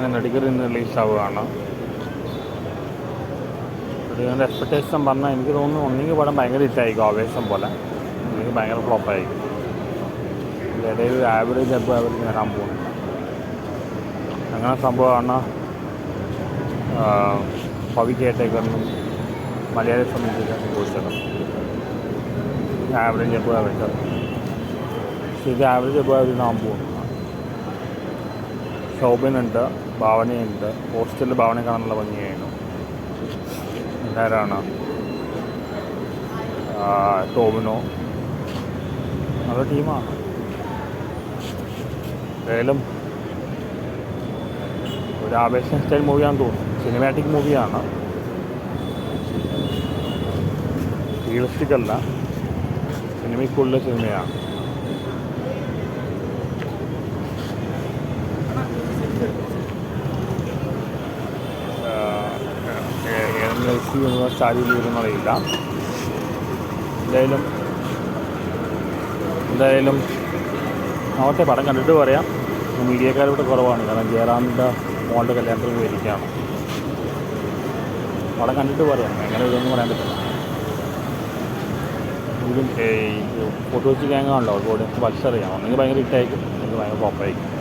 അങ്ങനെ മെഡിക്കൽ നിന്ന് റിലീസ് ആവുകയാണ്. ഇതിന്റെ എക്സ്പെക്ടേഷൻ പറഞ്ഞാൽ എനിക്ക് തോന്നുന്നു ഒന്നെങ്കിൽ പടം ഭയങ്കര ഹിറ്റായിരിക്കും ആവേശം പോലെ. അല്ലെങ്കിൽ ഭയങ്കര ഫ്ലോപ്പായിരിക്കും ഇടയിൽ ആവറേജ് അപ്പോൾ ആവറേജ് വരാൻ പോകുന്നില്ല അങ്ങനെ സംഭവമാണ് പവി കേട്ടേക്കെന്നും മലയാളി സംബന്ധിച്ച് സംഭവിച്ചത് ആവറേജ് അപ്പോൾ ആവറേജ് ഇത് ആവറേജ് അപ്പോൾ ആവറേജ് ആകാൻ പോകുന്നു ശോഭനുണ്ട് ഭാവനയുണ്ട്. ഹോസ്റ്റലിൽ ഭാവന കാണാനുള്ള ഭംഗിയായിരുന്നു. ആരാണ്? ടോമിനോ നല്ല ടീമാണ് ഏതായാലും ഒരു ആവേശം സ്റ്റൈൽ മൂവിയാണെന്ന് തോന്നുന്നു. സിനിമാറ്റിക് മൂവിയാണ്. റിയലിസ്റ്റിക് അല്ല. സിനിമയ്ക്കുള്ള സിനിമയാണ് എൽ സി യൂണിവേഴ്സ് ആരും വരുന്നറിയില്ല എന്തായാലും എന്തായാലും നോട്ടെ പടം കണ്ടിട്ട് പറയാം. മീഡിയക്കാരിവിടെ കുറവാണ്. കാരണം ജയറാമിന്റെ മോളുടെ കല്യാണത്തിന് പോയിരിക്കുകയാണ്. പടം കണ്ടിട്ട് പറയാം. എങ്ങനെ ഇതൊന്നും പറയാൻ പറ്റില്ല. ഇതിലും ഫോട്ടോ വെച്ച് ഗ്യാങ് അവർക്ക് അവർക്ക് വലിച്ചറിയാം ഒന്നെങ്കിൽ ഭയങ്കര ഹിറ്റായിരിക്കും അല്ലെങ്കിൽ ഭയങ്കര ഫ്ലോപ്പായിരിക്കും